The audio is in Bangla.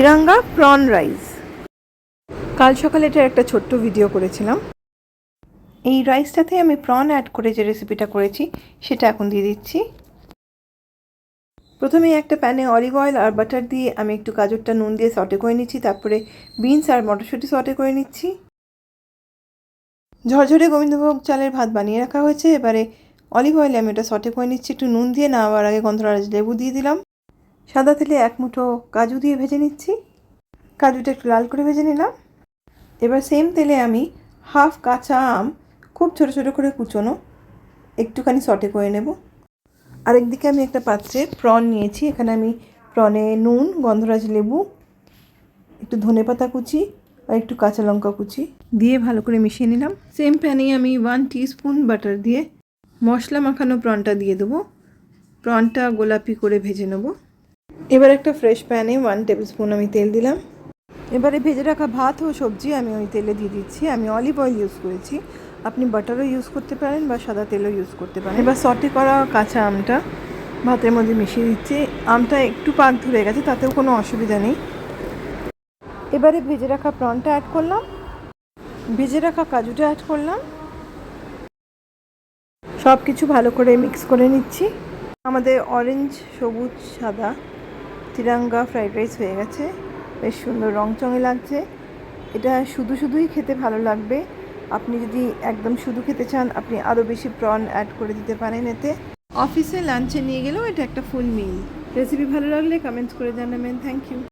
তিরাঙ্গা প্রন রাইস কাল সকালে এটার একটা ছোট্ট ভিডিও করেছিলাম। এই রাইসটাতে আমি প্রন অ্যাড করে যে রেসিপিটা করেছি, সেটা এখন দিয়ে দিচ্ছি। প্রথমে একটা প্যানে অলিভ অয়েল আর বাটার দিয়ে আমি একটু গাজরটা নুন দিয়ে সটে করে নিচ্ছি, তারপরে বিনস আর মটরশুঁটি সটে করে নিচ্ছি। ঝরঝরে গোবিন্দভোগ চালের ভাত বানিয়ে রাখা হয়েছে, এবারে অলিভ অয়েলে আমি ওটা সটে করে নিচ্ছি, একটু নুন দিয়ে নেওয়ার আগে গন্ধরাজ লেবু দিয়ে দিলাম। সাদা তেলে এক মুঠো কাজু দিয়ে ভেজে নিচ্ছি। কাজুটা একটু লাল করে ভেজে নিলাম। এবার সেম তেলে আমি হাফ কাঁচা আম খুব ছোটো ছোটো করে কুচোনো, একটুখানি সটে করে নেব। আরেকদিকে আমি একটা পাত্রে প্রন নিয়েছি, এখানে আমি প্রনে নুন, গন্ধরাজ লেবু, একটু ধনেপাতা কুচি আর একটু কাঁচা লঙ্কা কুচি দিয়ে ভালো করে মিশিয়ে নিলাম। সেম প্যানেই আমি ওয়ান স্পুন বাটার দিয়ে মশলা মাখানো প্রনটা দিয়ে দেবো। প্রনটা গোলাপি করে ভেজে নেব। এবার একটা ফ্রেশ প্যানে ওয়ান টেবিল স্পুন আমি তেল দিলাম। এবারে ভেজে রাখা ভাত ও সবজি আমি ওই তেলে দিয়ে দিচ্ছি। আমি অলিভ অয়েল ইউজ করেছি। আপনি বাটারও ইউজ করতে পারেন বা সাদা তেলও ইউজ করতে পারেন। এবার সটে করা কাঁচা আমটা ভাতের মধ্যে মিশিয়ে দিচ্ছি। আমটা একটু পাক ধরে গেছে, তাতেও কোনো অসুবিধা নেই। এবারে ভেজে রাখা প্রনটা অ্যাড করলাম। ভেজে রাখা কাজুটা অ্যাড করলাম। সব কিছু ভালো করে মিক্স করে নিচ্ছি। আমাদের অরেঞ্জ সবুজ, সাদা তিরাঙ্গা ফ্রাইড রাইস হয়ে গেছে। বেশ সুন্দর রং চঙে লাগছে। এটা শুধু শুধুই খেতে ভালো লাগবে। আপনি যদি একদম শুধু খেতে চান, আপনি আরও বেশি প্রন অ্যাড করে দিতে পারেন এতে। অফিসে লাঞ্চে নিয়ে গেলেও এটা একটা ফুল মিল রেসিপি ভালো লাগলে কমেন্টস করে জানাবেন। Thank you